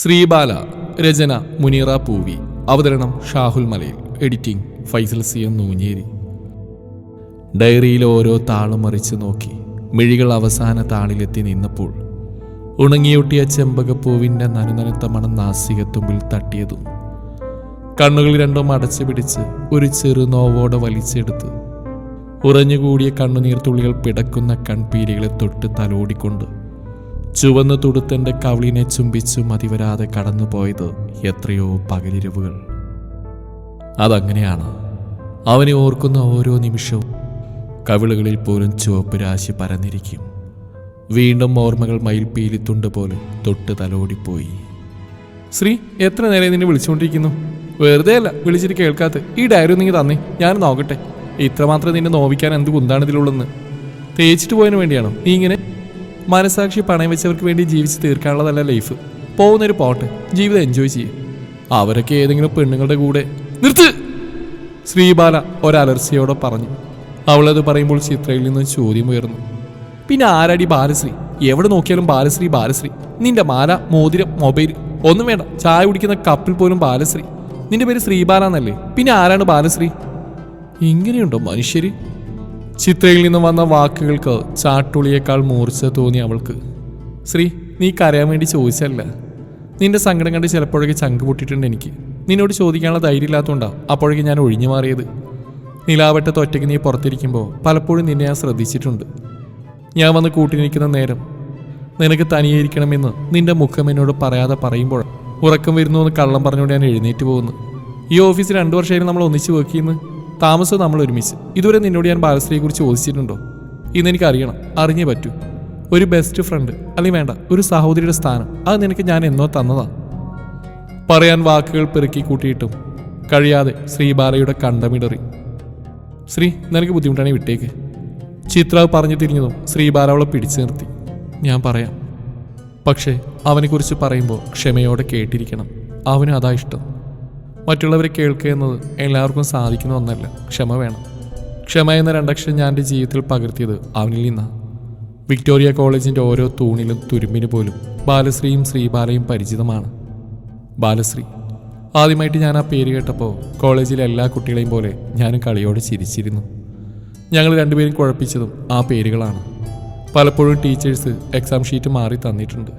ശ്രീബാല രചന മുനീറ പൂവി അവതരണം Shahul Malayil editing Faisal C M Nunjeri. ഡയറിയിൽ ഓരോ താളും മറിച്ച് നോക്കി മിഴികൾ അവസാന താളിലെത്തി നിന്നപ്പോൾ ഉണങ്ങിയൊട്ടിയ ചെമ്പകപ്പൂവിന്റെ നനുനനത്ത മണം നാസികത്തുമ്പിൽ തട്ടിയതും കണ്ണുകൾ രണ്ടും അടച്ചു പിടിച്ച് ഒരു ചെറു നോവോടെ വലിച്ചെടുത്ത് ഉറഞ്ഞുകൂടിയ കണ്ണുനീർത്തുള്ളികൾ പിടക്കുന്ന കൺപീലികളെ തൊട്ട് തലോടിക്കൊണ്ട് ചുവന്ന തുടുത്തന്റെ കവിളിനെ ചുംബിച്ചു മതിവരാതെ കടന്നുപോയത് എത്രയോ പകലിരവുകൾ. അതങ്ങനെയാണ്. അവനെ ഓർക്കുന്ന ഓരോ നിമിഷവും കവിളുകളിൽ പോലും ചുവപ്പ് രാശി പരന്നിരിക്കും. വീണ്ടും ഓർമ്മകൾ മയിൽപ്പീലിത്തുണ്ട് പോലെ തൊട്ട് തലോടിപ്പോയി. ശ്രീ എത്ര നേരം നിന്നെ വിളിച്ചുകൊണ്ടിരിക്കുന്നു? വെറുതെ അല്ല വിളിച്ചിട്ട് കേൾക്കാത്ത. ഈ ഡയറി നീ തന്നേ ഞാൻ നോക്കട്ടെ. ഇത്രമാത്രം നിന്നെ നോവിക്കാൻ എന്ത് കുന്താണ് ഇതിലുള്ളെന്ന് തേച്ചിട്ട് പോയതിനു വേണ്ടിയാണോ? നീ ഇങ്ങനെ മനസാക്ഷി പണയം വെച്ചവർക്ക് വേണ്ടി ജീവിച്ച് തീർക്കാനുള്ളതല്ല ലൈഫ്. പോകുന്നൊരു പോട്ട് ജീവിതം എൻജോയ് ചെയ്യും. അവരൊക്കെ ഏതെങ്കിലും പെണ്ണുങ്ങളുടെ കൂടെ നിർത്ത്! ശ്രീബാല ഒരലർച്ചയോടെ പറഞ്ഞു. അവളത് പറയുമ്പോൾ ചിത്രയിൽ നിന്ന് ചോദ്യം ഉയർന്നു. പിന്നെ ആരാടി ബാലശ്രീ? എവിടെ നോക്കിയാലും ബാലശ്രീ ബാലശ്രീ. നിന്റെ മാല മോതിരം മൊബൈൽ ഒന്നും വേണ്ട. ചായ കുടിക്കുന്ന കപ്പിൽ പോലും ബാലശ്രീ. നിന്റെ പേര് ശ്രീബാല എന്നല്ലേ പിന്നെ ആരാണ് ബാലശ്രീ? ഇങ്ങനെയുണ്ടോ മനുഷ്യര്? ചിത്രയിൽ നിന്ന് വന്ന വാക്കുകൾക്ക് ചാട്ടുളിയേക്കാൾ മൂർച്ച തോന്നി അവൾക്ക്. ശ്രീ നീ കരയാൻ വേണ്ടി ചോദിച്ചല്ല നിന്റെ സങ്കടം കണ്ട് ചിലപ്പോഴൊക്കെ ചങ്ക് പൊട്ടിയിട്ടുണ്ട് എനിക്ക്. നിന്നോട് ചോദിക്കാനുള്ള ധൈര്യം ഇല്ലാത്തതുകൊണ്ടാണ് അപ്പോഴേക്ക് ഞാൻ ഒഴിഞ്ഞു മാറിയത്. നിലാവട്ടത്ത് ഒറ്റയ്ക്ക് നീ പുറത്തിരിക്കുമ്പോൾ പലപ്പോഴും നിന്നെ ഞാൻ ശ്രദ്ധിച്ചിട്ടുണ്ട്. ഞാൻ വന്ന് കൂട്ടിനിരിക്കുന്ന നേരം നിനക്ക് തനിയെ ഇരിക്കണമെന്ന് നിന്റെ മുഖം എന്നോട് പറയാതെ പറയുമ്പോൾ ഉറക്കം വരുന്നു എന്ന് കള്ളം പറഞ്ഞുകൊണ്ട് ഞാൻ എഴുന്നേറ്റ് പോകുന്നു. ഈ ഓഫീസ് രണ്ടു വർഷമായിരുന്നു നമ്മൾ ഒന്നിച്ച് വർക്ക് താമസവും നമ്മൾ ഒരുമിച്ച് ഇതുവരെ നിന്നോട് ഞാൻ ബാലശ്രീയെ കുറിച്ച് ചോദിച്ചിട്ടുണ്ടോ? ഇന്ന് എനിക്ക് അറിയണം അറിഞ്ഞേ പറ്റൂ. ഒരു ബെസ്റ്റ് ഫ്രണ്ട് അല്ലെങ്കിൽ വേണ്ട ഒരു സഹോദരിയുടെ സ്ഥാനം. അത് നിനക്ക് ഞാൻ എന്നോ തന്നതാ. പറയാൻ വാക്കുകൾ പെറുക്കി കൂട്ടിയിട്ടും കഴിയാതെ ശ്രീബാലയുടെ കണ്ടമിടറി. ശ്രീ നിനക്ക് ബുദ്ധിമുട്ടാണ് വിട്ടേക്ക്. ചിത്രാവ് പറഞ്ഞു തിരിഞ്ഞതും ശ്രീബാല അവളെ പിടിച്ചു നിർത്തി. ഞാൻ പറയാം. പക്ഷേ അവനെക്കുറിച്ച് പറയുമ്പോൾ ക്ഷമയോടെ കേട്ടിരിക്കണം. അവനും അതാ ഇഷ്ടം. മറ്റുള്ളവരെ കേൾക്കുക എന്നത് എല്ലാവർക്കും സാധിക്കുന്ന ഒന്നല്ല. ക്ഷമ വേണം. ക്ഷമ എന്ന രണ്ടക്ഷരം ഞാൻ എന്റെ ജീവിതത്തിൽ പകർത്തിയത് അവനിൽ നിന്നാണ് വിക്ടോറിയ കോളേജിന്റെ ഓരോ തൂണിലും തുരുമ്പിന് പോലും ബാലശ്രീയും ശ്രീബാലയും പരിചിതമാണ്. ബാലശ്രീ ആദ്യമായിട്ട് ഞാൻ ആ പേര് കേട്ടപ്പോൾ കോളേജിലെ എല്ലാ കുട്ടികളെയും പോലെ ഞാനും കളിയോടെ ചിരിച്ചിരുന്നു. ഞങ്ങൾ രണ്ടുപേരും കുഴപ്പിച്ചതും ആ പേരുകളാണ്. പലപ്പോഴും ടീച്ചേഴ്സ് എക്സാം ഷീറ്റ് മാറി തന്നിട്ടുണ്ട്.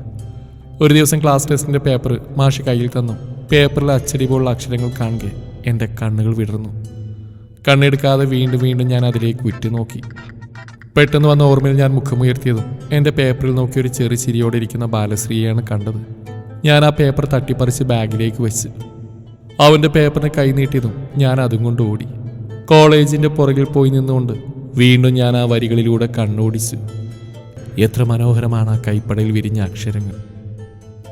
ഒരു ദിവസം ക്ലാസ് ടെസ്റ്റിന്റെ പേപ്പർ മാഷി കയ്യിൽ തന്നു. പേപ്പറിൽ അച്ചടി പോലുള്ള അക്ഷരങ്ങൾ കാണുക എന്റെ കണ്ണുകൾ വിടർന്നു. കണ്ണെടുക്കാതെ വീണ്ടും വീണ്ടും ഞാൻ അതിലേക്ക് ഉറ്റുനോക്കി പെട്ടെന്ന് വന്ന ഓർമ്മയിൽ ഞാൻ മുഖമുയർത്തിയതും എന്റെ പേപ്പറിൽ നോക്കി ഒരു ചെറു ചിരിയോടെ ഇരിക്കുന്ന ബാലശ്രീയെയാണ് കണ്ടത്. ഞാൻ ആ പേപ്പർ തട്ടിപ്പറിച്ച് ബാഗിലേക്ക് വെച്ച്. അവന്റെ പേപ്പറിന് കൈ നീട്ടിയതും ഞാൻ അതും കൊണ്ട് ഓടി. കോളേജിന്റെ പുറകിൽ പോയി നിന്നുകൊണ്ട് വീണ്ടും ഞാൻ ആ വരികളിലൂടെ കണ്ണോടിച്ചു. എത്ര മനോഹരമാണ് ആ കൈപ്പടയിൽ വിരിഞ്ഞ അക്ഷരങ്ങൾ.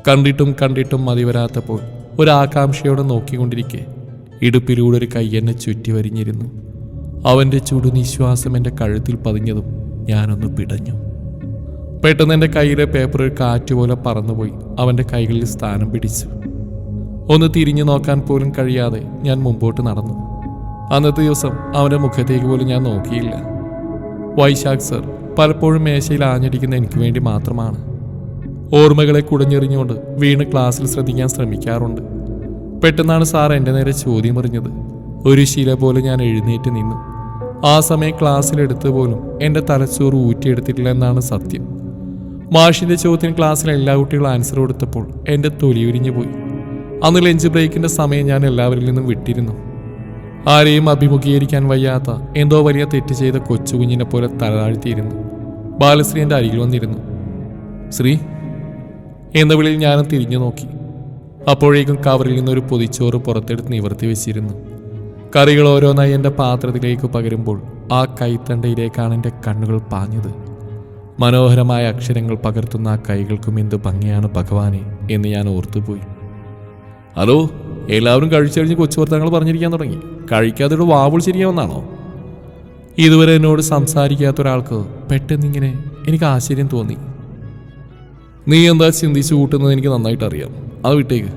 കണ്ടിട്ടും കണ്ടിട്ടും മതി വരാത്തപ്പോൾ ഒരാകാംക്ഷയോടെ നോക്കിക്കൊണ്ടിരിക്കെ. ഇടുപ്പിലൂടെ ഒരു കൈ എന്നെ ചുറ്റി വരിഞ്ഞിരുന്നു. അവന്റെ ചുടുനിശ്വാസം എന്റെ കഴുത്തിൽ പതിഞ്ഞതും ഞാനൊന്ന് പിടഞ്ഞു. പെട്ടെന്ന് എന്റെ കയ്യിലെ പേപ്പർ ഒരു കാറ്റുപോലെ പറന്നുപോയി. അവന്റെ കൈകളിൽ സ്ഥാനം പിടിച്ചു. ഒന്ന് തിരിഞ്ഞു നോക്കാൻ പോലും കഴിയാതെ ഞാൻ മുമ്പോട്ട് നടന്നു. അന്നത്തെ ദിവസം അവന്റെ മുഖത്തേക്ക് പോലും ഞാൻ നോക്കിയില്ല. വൈശാഖ് സർ പലപ്പോഴും മേശയിൽ ആഞ്ഞടിക്കുന്ന എനിക്ക് വേണ്ടി മാത്രമാണ്. ഓർമ്മകളെ കുടഞ്ഞെറിഞ്ഞുകൊണ്ട് വീണ് ക്ലാസ്സിൽ ശ്രദ്ധിക്കാൻ ശ്രമിക്കാറുണ്ട്. പെട്ടെന്നാണ് സാർ എന്റെ നേരെ ചോദ്യം അറിഞ്ഞത് ഒരു ശില പോലെ ഞാൻ എഴുന്നേറ്റ് നിന്നു. ആ സമയം ക്ലാസ്സിലെടുത്ത് പോലും എന്റെ തലച്ചോറ് ഊറ്റിയെടുത്തിട്ടില്ല എന്നാണ് സത്യം. മാഷിന്റെ ചോദ്യത്തിന് ക്ലാസ്സിലെ എല്ലാ കുട്ടികളും ആൻസർ കൊടുത്തപ്പോൾ എന്റെ തൊലി ഉരിഞ്ഞു പോയി. അന്ന് ലഞ്ച് ബ്രേക്കിന്റെ സമയം ഞാൻ എല്ലാവരിൽ നിന്നും വിട്ടിരുന്നു. ആരെയും അഭിമുഖീകരിക്കാൻ വയ്യാത്ത എന്തോ വലിയ തെറ്റ് ചെയ്ത കൊച്ചുകുഞ്ഞിനെ പോലെ തലതാഴ്ത്തിയിരുന്നു ബാലശ്രീ എന്റെ അരികിൽ വന്നിരുന്നു. ശ്രീ എന്ന വിളിയിൽ ഞാനും തിരിഞ്ഞു നോക്കി. അപ്പോഴേക്കും കവറിൽ നിന്നൊരു പൊതിച്ചോറ് പുറത്തെടുത്ത് നിവർത്തി വെച്ചിരുന്നു. കറികൾ ഓരോന്നായി എന്റെ പാത്രത്തിലേക്ക് പകരുമ്പോൾ ആ കൈത്തണ്ടയിലേക്കാണ് എന്റെ കണ്ണുകൾ പാഞ്ഞത്. മനോഹരമായ അക്ഷരങ്ങൾ പകർത്തുന്ന ആ കൈകൾക്കും എന്ത് ഭംഗിയാണ് ഭഗവാനെ എന്ന് ഞാൻ ഓർത്തുപോയി. ഹലോ എല്ലാവരും കഴിച്ചഴിഞ്ഞ് കൊച്ചു വർത്തങ്ങൾ പറഞ്ഞിരിക്കാൻ തുടങ്ങി. കഴിക്കാതെ വാവുൾ ശരിയാവുന്നാണോ ഇതുവരെ എന്നോട് സംസാരിക്കാത്ത ഒരാൾക്ക് പെട്ടെന്നിങ്ങനെ എനിക്ക് ആശ്ചര്യം തോന്നി. നീ എന്താ ചിന്തിച്ചു കൂട്ടുന്നത് എനിക്ക് നന്നായിട്ട് അറിയാം. അത് വിട്ടേക്ക്.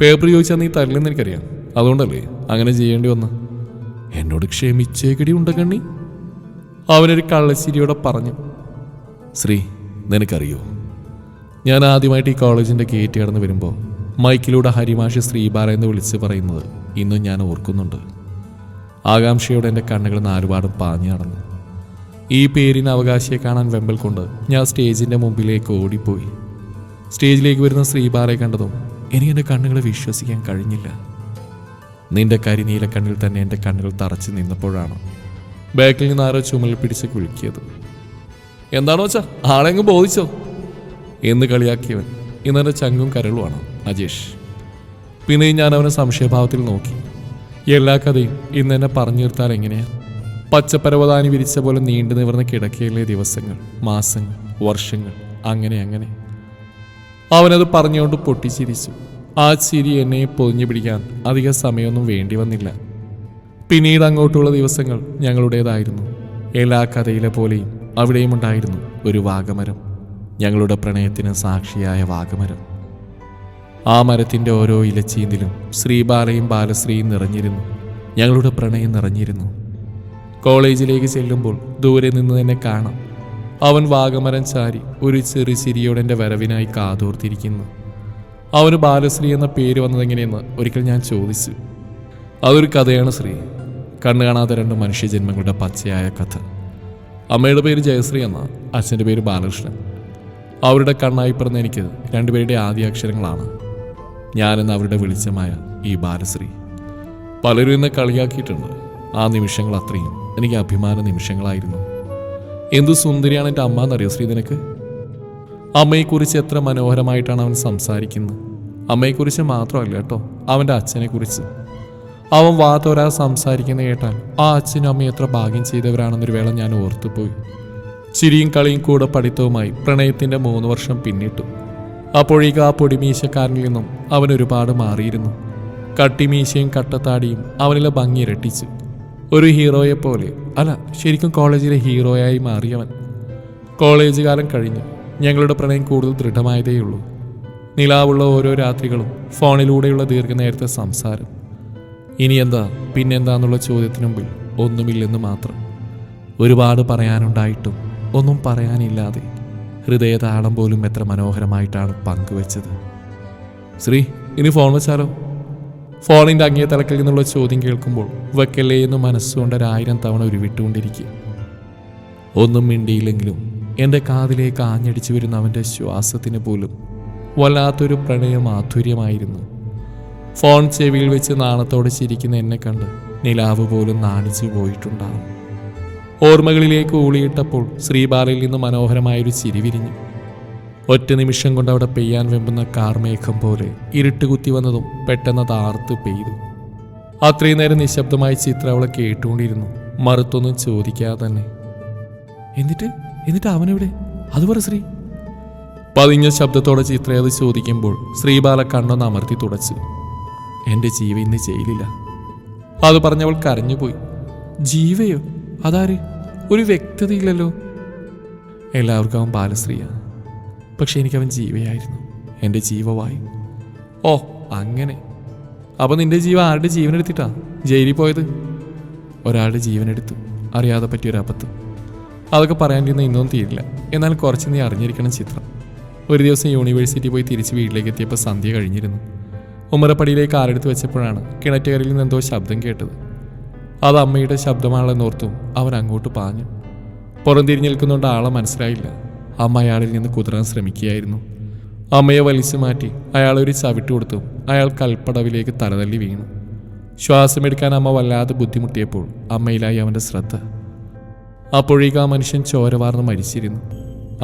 പേപ്പർ ചോദിച്ചാൽ നീ തരില്ലെന്ന് എനിക്കറിയാം. അതുകൊണ്ടല്ലേ അങ്ങനെ ചെയ്യേണ്ടി വന്ന? എന്നോട് ക്ഷമിച്ചേക്കടി ഉണ്ടക്കണ്ണി അവനൊരു കള്ളശ്ശേരിയോടെ പറഞ്ഞു. ശ്രീ നിനക്കറിയോ? ഞാൻ ആദ്യമായിട്ട് ഈ കോളേജിന്റെ ഗേറ്റ് കടന്ന് വരുമ്പോൾ മൈക്കിലൂടെ ഹരിമാഷി ശ്രീബാല എന്ന് വിളിച്ച് പറയുന്നത് ഇന്നും ഞാൻ ഓർക്കുന്നുണ്ട്. ആകാംക്ഷയോടെ എന്റെ കണ്ണുകൾ നാലുപാടും പാഞ്ഞു നടന്നു. ഈ പേരിന് അവകാശിയെ കാണാൻ വെമ്പൽ കൊണ്ട് ഞാൻ സ്റ്റേജിന്റെ മുമ്പിലേക്ക് ഓടിപ്പോയി. സ്റ്റേജിലേക്ക് വരുന്ന ശ്രീബാലയെ കണ്ടതും എനിക്ക് എന്റെ കണ്ണുകളെ വിശ്വസിക്കാൻ കഴിഞ്ഞില്ല. നിന്റെ കരിനീല കണ്ണിൽ തന്നെ എന്റെ കണ്ണുകൾ തറച്ചു നിന്നപ്പോഴാണ് ബാക്കിൽ നിന്ന് ആരോ ചുമലിൽ പിടിച്ച് കുലുക്കിയത്. എന്താണോ വെച്ചാ ആളെങ്ങ് ബോധിച്ചോ? എന്ന് കളിയാക്കിയവൻ ഇന്നെന്റെ ചങ്കും കരളുമാണ് അജേഷ് പിന്നെയും ഞാൻ അവനെ സംശയഭാവത്തിൽ നോക്കി. എല്ലാ കഥയും ഇന്ന് എന്നെ പറഞ്ഞു തീർത്താൽ എങ്ങനെയാ? പച്ചപ്പരവതാനി വിരിച്ച പോലെ നീണ്ടു നിവർന്ന കിടക്കയിലെ ദിവസങ്ങൾ മാസങ്ങൾ വർഷങ്ങൾ അങ്ങനെ അങ്ങനെ. അവനത് പറഞ്ഞുകൊണ്ട് പൊട്ടിച്ചിരിച്ചു. ആ ചിരി എന്നെ പൊതിഞ്ഞു പിടിക്കാൻ അധിക സമയമൊന്നും വേണ്ടി വന്നില്ല. പിന്നീട് അങ്ങോട്ടുള്ള ദിവസങ്ങൾ ഞങ്ങളുടേതായിരുന്നു. എല്ലാ കഥയിലെ പോലെയും അവിടെയും ഉണ്ടായിരുന്നു ഒരു വാഗമരം. ഞങ്ങളുടെ പ്രണയത്തിന് സാക്ഷിയായ വാഗമരം. ആ മരത്തിന്റെ ഓരോ ഇലച്ചീന്തിലും ശ്രീബാലയും ബാലശ്രീയും നിറഞ്ഞിരുന്നു. ഞങ്ങളുടെ പ്രണയം നിറഞ്ഞിരുന്നു. കോളേജിലേക്ക് ചെല്ലുമ്പോൾ ദൂരെ നിന്ന് തന്നെ കാണാം. അവൻ വാഗമരം ചാരി ഒരു ചെറു ചിരിയോടെ എന്റെ വരവിനായി കാതോർത്തിരിക്കുന്നു. അവന് ബാലശ്രീ എന്ന പേര് വന്നതെങ്ങനെയെന്ന് ഒരിക്കൽ ഞാൻ ചോദിച്ചു. അതൊരു കഥയാണ് ശ്രീ. കണ്ണു കാണാത്ത രണ്ട് മനുഷ്യജന്മങ്ങളുടെ പച്ചയായ കഥ. അമ്മയുടെ പേര് ജയശ്രീ എന്ന അച്ഛന്റെ പേര് ബാലകൃഷ്ണൻ. അവരുടെ കണ്ണായി പറഞ്ഞ എനിക്ക് രണ്ടുപേരുടെ ആദ്യ അക്ഷരങ്ങളാണ്. ഞാനെന്ന് അവരുടെ വെളിച്ചമായ ഈ ബാലശ്രീ. പലരും എന്നെ കളിയാക്കിയിട്ടുണ്ട്. ആ നിമിഷങ്ങൾ അത്രയും എനിക്ക് അഭിമാന നിമിഷങ്ങളായിരുന്നു. എന്തു സുന്ദരിയാണ് എന്റെ അമ്മ എന്നറിയോ ശ്രീ നിനക്ക്? അമ്മയെക്കുറിച്ച് എത്ര മനോഹരമായിട്ടാണ് അവൻ സംസാരിക്കുന്നത്. അമ്മയെക്കുറിച്ച് മാത്രമല്ല കേട്ടോ അവന്റെ അച്ഛനെക്കുറിച്ച്. അവൻ വാത്തോരാ സംസാരിക്കുന്ന കേട്ടാൽ ആ അച്ഛനും അമ്മയും എത്ര ഭാഗ്യം ചെയ്തവരാണെന്നൊരു വേള ഞാൻ ഓർത്തുപോയി. ചിരിയും കളിയും കൂടെ പഠിത്തവുമായി പ്രണയത്തിന്റെ മൂന്ന് വർഷം പിന്നിട്ടു. അപ്പോഴേക്ക് ആ പൊടിമീശക്കാരനിൽ നിന്നും അവൻ ഒരുപാട് മാറിയിരുന്നു. കട്ടിമീശയും കട്ടത്താടിയും അവനിലെ ഭംഗി ഇരട്ടിച്ചു. ഒരു ഹീറോയെ പോലെ. അല്ല ശരിക്കും കോളേജിലെ ഹീറോയായി മാറിയവൻ. കോളേജ് കാലം കഴിഞ്ഞു ഞങ്ങളുടെ പ്രണയം കൂടുതൽ ദൃഢമായതേയുള്ളൂ നിലാവുള്ള ഓരോ രാത്രികളും ഫോണിലൂടെയുള്ള ദീർഘനേരത്തെ സംസാരം. ഇനി എന്താ പിന്നെന്താന്നുള്ള ചോദ്യത്തിന് മുമ്പിൽ ഒന്നുമില്ലെന്ന് മാത്രം. ഒരുപാട് പറയാനുണ്ടായിട്ടും ഒന്നും പറയാനില്ലാതെ ഹൃദയതാളം പോലും എത്ര മനോഹരമായിട്ടാണ് പങ്കുവെച്ചത്. ശ്രീ ഇനി ഫോൺ വെച്ചാലോ? ഫോണിന്റെ അങ്ങേ തലക്കിൽ നിന്നുള്ള ചോദ്യം കേൾക്കുമ്പോൾ വെക്കല്ലേ എന്ന് മനസ്സുകൊണ്ട് ഒരായിരം തവണ ഉരുവിട്ടുകൊണ്ടിരിക്കുക. ഒന്നും മിണ്ടിയില്ലെങ്കിലും എന്റെ കാതിലേക്ക് ആഞ്ഞടിച്ചു വരുന്ന അവന്റെ ശ്വാസത്തിന് പോലും വല്ലാത്തൊരു പ്രണയ മാധുര്യമായിരുന്നു ഫോൺ ചെവിയിൽ വെച്ച് നാണത്തോടെ ചിരിക്കുന്ന എന്നെ കണ്ട് നിലാവ് പോലും നാണിച്ചു പോയിട്ടുണ്ടാകും. ഓർമ്മകളിലേക്ക് ഊളിയിട്ടപ്പോൾ ശ്രീബാലയിൽ നിന്ന് മനോഹരമായൊരു ചിരി വിരിഞ്ഞു. ഒറ്റ നിമിഷം കൊണ്ട് അവിടെ പെയ്യാൻ വെമ്പുന്ന കാർമേഘം പോലെ ഇരുട്ട് കുത്തി വന്നതും പെട്ടെന്ന് താർത്ത് പെയ്തു. അത്രയും നേരം നിശബ്ദമായി ചിത്ര അവളെ കേട്ടുകൊണ്ടിരുന്നു. മറുത്തൊന്നും ചോദിക്കാതെ തന്നെ. എന്നിട്ട്? എന്നിട്ട് അവനെവിടെ? അത് പറ ശ്രീ. പതിഞ്ഞ ശബ്ദത്തോടെ ചിത്ര അത് ചോദിക്കുമ്പോൾ ശ്രീബാല കണ്ണൊന്ന് അമർത്തി തുടച്ചു. എന്റെ ജീവ ഇന്ന് ജയിലില്ല. അത് പറഞ്ഞവൾ കരഞ്ഞുപോയി. ജീവയോ? അതാര്? ഒരു വ്യക്തതയില്ലല്ലോ. എല്ലാവർക്കും അവൻ ബാലശ്രീയാണ്. പക്ഷെ എനിക്കവൻ ജീവയായിരുന്നു. എന്റെ ജീവവായു. ഓ അങ്ങനെ. അപ്പോൾ നിന്റെ ജീവ ആരുടെ ജീവനെടുത്തിട്ടാ? ജയിലിൽ പോയത്? ഒരാളുടെ ജീവനെടുത്തു. അറിയാതെ പറ്റിയൊരു അബദ്ധം. അതൊക്കെ പറയാണ്ടിരുന്ന ഇന്നൊന്നും തീരില്ല. എന്നാൽ കുറച്ച് നീ അറിഞ്ഞിരിക്കണം ചിത്രം. ഒരു ദിവസം യൂണിവേഴ്സിറ്റി പോയി തിരിച്ച് വീട്ടിലേക്ക് എത്തിയപ്പോൾ സന്ധ്യ കഴിഞ്ഞിരുന്നു. ഉമ്മറപ്പടിയിലേക്ക് ആരെടുത്ത് വെച്ചപ്പോഴാണ് കിണറ്റുകരയിൽ നിന്ന് എന്തോ ശബ്ദം കേട്ടത്. അത് അമ്മയുടെ ശബ്ദമാണെന്നോർത്തും അവൻ അങ്ങോട്ട് പാഞ്ഞു. പുറം തിരിഞ്ഞു നിൽക്കുന്നുകൊണ്ട് ആളെ മനസ്സിലായില്ല. അമ്മ അയാളിൽ നിന്ന് കുതിരാൻ ശ്രമിക്കുകയായിരുന്നു. അമ്മയെ വലിച്ചു മാറ്റി അയാൾ ഒരു ചവിട്ട് കൊടുത്തു. അയാൾ കൽപ്പടവിലേക്ക് തലതല്ലി വീണു. ശ്വാസമെടുക്കാൻ അമ്മ വല്ലാതെ ബുദ്ധിമുട്ടിയപ്പോൾ അമ്മയിലായി അവന്റെ ശ്രദ്ധ. അപ്പോഴേക്ക് ആ മനുഷ്യൻ ചോര വാർന്ന് മരിച്ചിരുന്നു.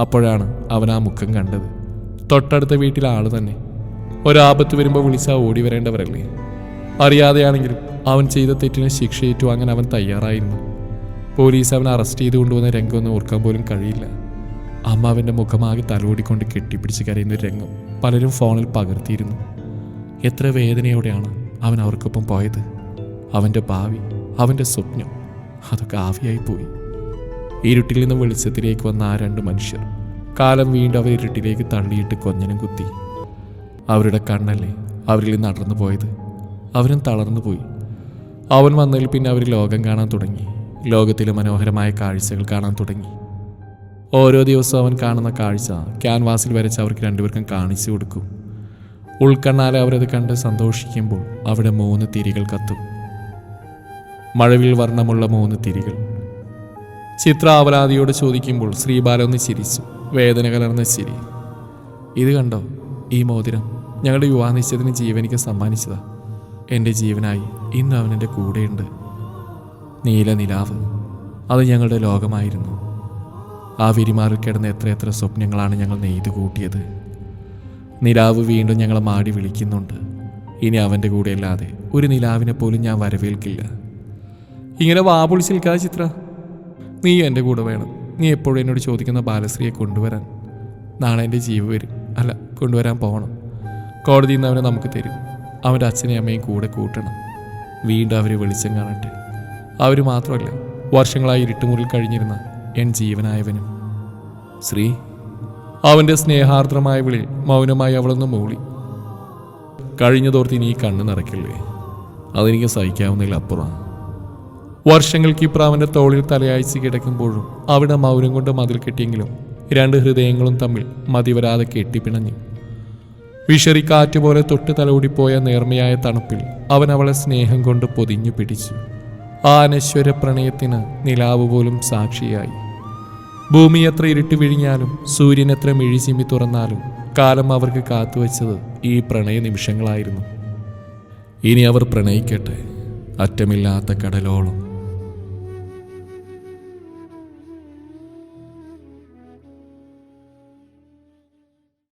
അപ്പോഴാണ് അവൻ ആ മുഖം കണ്ടത്. തൊട്ടടുത്ത വീട്ടിലെ ആൾ തന്നെ. ഒരാപത്ത് വരുമ്പോൾ വിളിച്ചാൽ ഓടി വരേണ്ടവരല്ലേ? അറിയാതെയാണെങ്കിലും അവൻ ചെയ്ത തെറ്റിനെ ശിക്ഷ അങ്ങനെ അവൻ തയ്യാറായിരുന്നു. പോലീസ് അവനെ അറസ്റ്റ് ചെയ്ത് കൊണ്ടുവന്ന രംഗമൊന്നും ഓർക്കാൻ പോലും കഴിയില്ല. അമ്മ അവന്റെ മുഖമാകെ തലോടിക്കൊണ്ട് കെട്ടിപ്പിടിച്ച് കരയുന്ന ഒരു രംഗം പലരും ഫോണിൽ പകർത്തിയിരുന്നു. എത്ര വേദനയോടെയാണ് അവൻ അവർക്കൊപ്പം പോയത്. അവന്റെ ഭാവി അവന്റെ സ്വപ്നം അതൊക്കെ ആവിയായി പോയി. ഇരുട്ടിൽ നിന്ന് വെളിച്ചത്തിലേക്ക് വന്ന ആ രണ്ട് മനുഷ്യർ കാലം വീണ്ടും അവർ ഇരുട്ടിലേക്ക് തള്ളിയിട്ട് കൊഞ്ഞനം കുത്തി. അവരുടെ കണ്ണല്ലേ അവരിൽ നിന്ന് അടർന്നു പോയത്. അവരും തളർന്നു പോയി. അവൻ വന്നതിൽ പിന്നെ അവർ ലോകം കാണാൻ തുടങ്ങി. ലോകത്തിലെ മനോഹരമായ കാഴ്ചകൾ കാണാൻ തുടങ്ങി. ഓരോ ദിവസവും അവൻ കാണുന്ന കാഴ്ച ക്യാൻവാസിൽ വരച്ച് അവർക്ക് രണ്ടുപേർക്കും കാണിച്ചു കൊടുക്കും. ഉൾക്കണ്ണാലെ അവരത് കണ്ട് സന്തോഷിക്കുമ്പോൾ അവിടെ മൂന്ന് തിരികൾ കത്തും. മഴവിൽ വർണമുള്ള മൂന്ന് തിരികൾ. ചിത്ര അപരാധിയോട് ചോദിക്കുമ്പോൾ ശ്രീബാലൊന്ന് ചിരിച്ചു വേദന കലർന്ന ചിരി. ഇത് കണ്ടോ ഈ മോതിരം? ഞങ്ങളുടെ യുവാനിശ്ചയത്തിന് ജീവനിക്ക് സമ്മാനിച്ചതാ. എന്റെ ജീവനായി ഇന്ന് അവൻ എന്റെ കൂടെയുണ്ട്. നീല നിലാവ്. അത് ഞങ്ങളുടെ ലോകമായിരുന്നു. ആ വിരിമാറിൽ എത്ര എത്ര സ്വപ്നങ്ങളാണ് ഞങ്ങൾ നെയ്തു കൂട്ടിയത് നിലാവ് വീണ്ടും ഞങ്ങളെ മാടി വിളിക്കുന്നുണ്ട്. ഇനി അവന്റെ കൂടെയല്ലാതെ ഒരു നിലാവിനെ പോലും ഞാൻ വരവേൽക്കില്ല. ഇങ്ങനെ വാപൊളിച്ച് നിൽക്കാതെ ചിത്ര നീ എന്റെ കൂടെ വേണം. നീ എപ്പോഴും എന്നോട് ചോദിക്കുന്ന ബാലശ്രീയെ കൊണ്ടുവരാൻ. നാളെ എന്റെ ജീവ വരും. അല്ല കൊണ്ടുവരാൻ പോകണം കോടതിയിൽ നിന്ന് അവനെ നമുക്ക് തരും. അവന്റെ അച്ഛനെയും അമ്മയും കൂടെ കൂട്ടണം. വീണ്ടും അവരെ വെളിച്ചം കാണട്ടെ. അവർ മാത്രമല്ല വർഷങ്ങളായി ഇരുട്ടുമുറിൽ കഴിഞ്ഞിരുന്ന എൻ ജീവനായവനും. ശ്രീ? അവന്റെ സ്നേഹാർദ്രമായ വിളി മൗനമായി അവളൊന്ന് മൂളി. കഴിഞ്ഞതോർത്ത് ഇനി കണ്ണ് നിറയ്ക്കില്ലേ? അതെനിക്ക് സഹിക്കാവുന്നതിൽ അപ്പുറം. വർഷങ്ങൾക്ക് ഇപ്പുറം അവന്റെ തോളിൽ തലയാഴ്ച കിടക്കുമ്പോഴും അവിടെ മൗനം കൊണ്ട് മതിൽ കെട്ടിയെങ്കിലും രണ്ട് ഹൃദയങ്ങളും തമ്മിൽ മതിവരാതെ കെട്ടിപ്പിണഞ്ഞു. വിഷറി കാറ്റുപോലെ തൊട്ട് തലോടിപ്പോയ നേർമയായ തണുപ്പിൽ അവൻ അവളെ സ്നേഹം കൊണ്ട് പൊതിഞ്ഞു പിടിച്ചു. ആ അനശ്വര പ്രണയത്തിന് നിലാവ് പോലും സാക്ഷിയായി. ഭൂമി എത്ര ഇരുട്ട് വിഴിഞ്ഞാലും സൂര്യൻ എത്ര മിഴിചിമ്മി തുറന്നാലും കാലം അവർക്ക് കാത്തുവച്ചത് ഈ പ്രണയ നിമിഷങ്ങളായിരുന്നു. ഇനി അവർ പ്രണയിക്കട്ടെ. അറ്റമില്ലാത്ത കടലോളം.